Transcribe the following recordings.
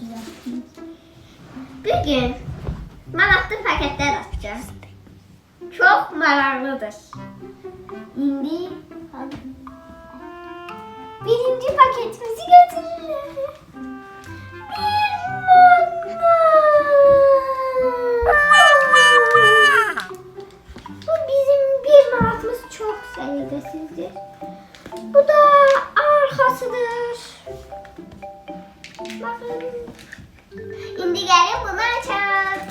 güzel. Bugün manatlı paketler açacağız. Çok mararlıdır. Şimdi birinci paketimizi götürelim. Bir bunu açalım.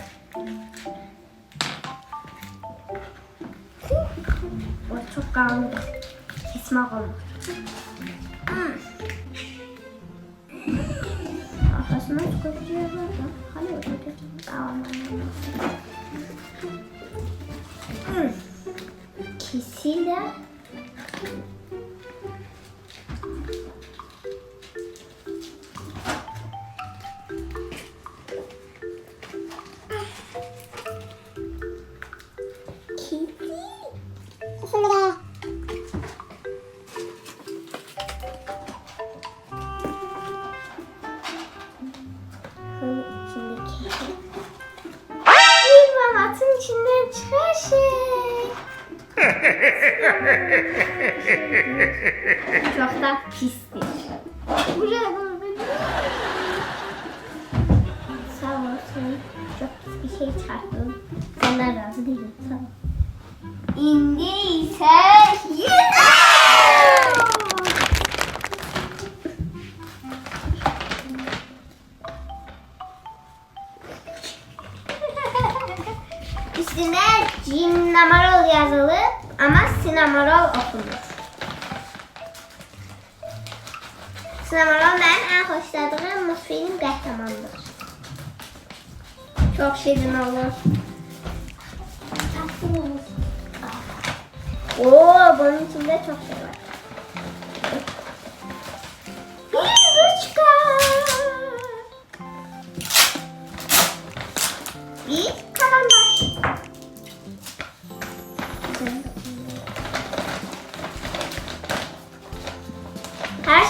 O çok kalın. Kesmek olur. Hmm. Arkasına çıkartacağız zaten. Hadi bakalım. Tamam. Hmm. Kesildi. Kedi. Çok da pistir. Buraya doğru beni. Sağ ol sen çok pis bir şey çıkarttın. Senden razı değilim. Sağ ol. İndi ise yüzüyor. Üstüne Cinnamarol yazılı ama Sinamarol okunur. Sinamarol benim en hoşladığım Musfilm kahramandır. Çok şirin olur. Oo, bunun içinde çok şey var.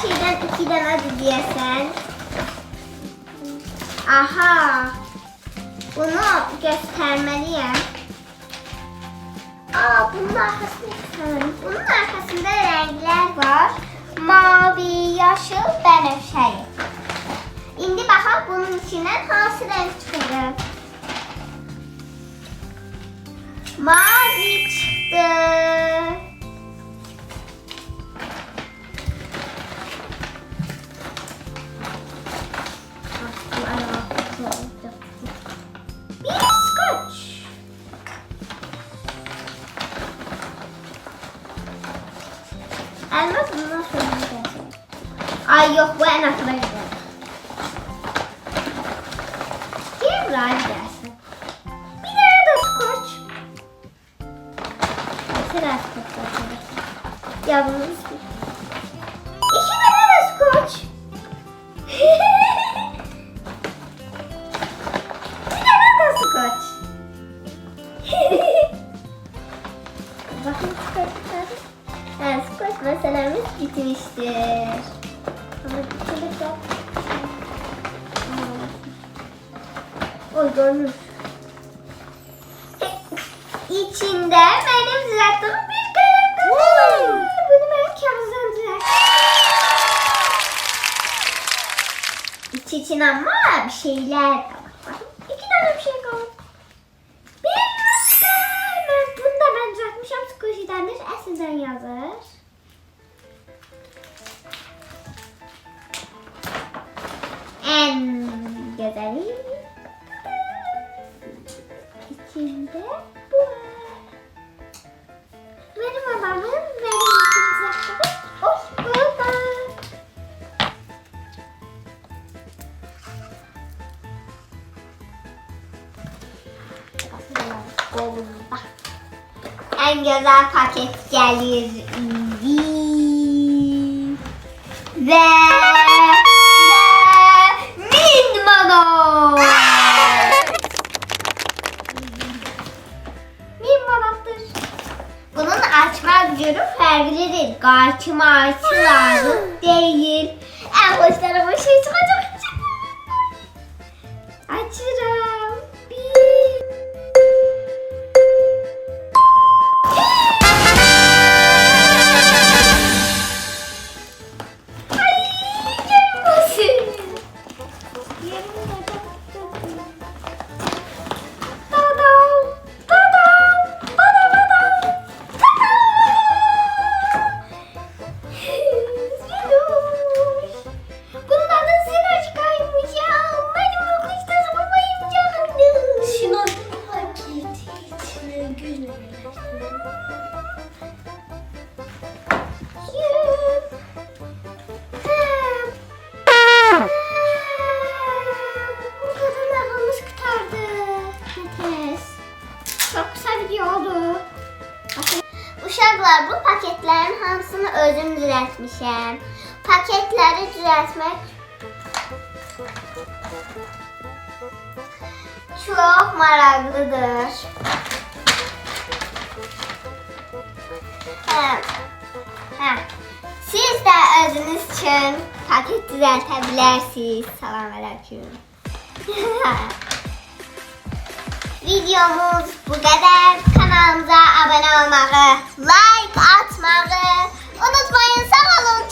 Şeyden iki tane diyesen. Aha. Bunu göstermeliyim. Aa, bunun arkasında. Bunun arkasında renkler var. Mavi, yaşıl, benefşeli. Şimdi bakalım bunun içinden hansı renk çıkacak. Mavi çıktı. Ay yok bu en gider. Gel buraya gelsin. Bir tane de skoç. Mesela skoç var. Yalnız bir. İki tane de skoç. bir tane de skoç. Bakın skoçlar. Ha, skoç meselemiz bitmiştir. Görünür. İçinde benim düzelttiğim bir kalem var. Bunu ben kabızdan düzelttim. İç için ama bir şeyler var. İki tane bir şey kaldı. Bir. Ben, bunu da ben düzeltmişim. Squishy'dendir. Esin'den yazar. En güzeli. Bu. Benim babamın benim için düzelttiği o burada. En güzel paket gelir. Ve açmak diyorum. Fergili değil. Karşıma açı lazım hmm. değil. En hoş tarafı şey çıkacak. Açırım. Arkadaşlar bu paketlerin hamısını özüm düzeltmişim. Paketleri düzeltmek çok maraklıdır. Siz de özünüz için paket düzeltebilirsiniz. Salam aleyküm. Videomuz bu kadar. Kanalımıza abone olmayı, like atmayı unutmayın. Sağ olun.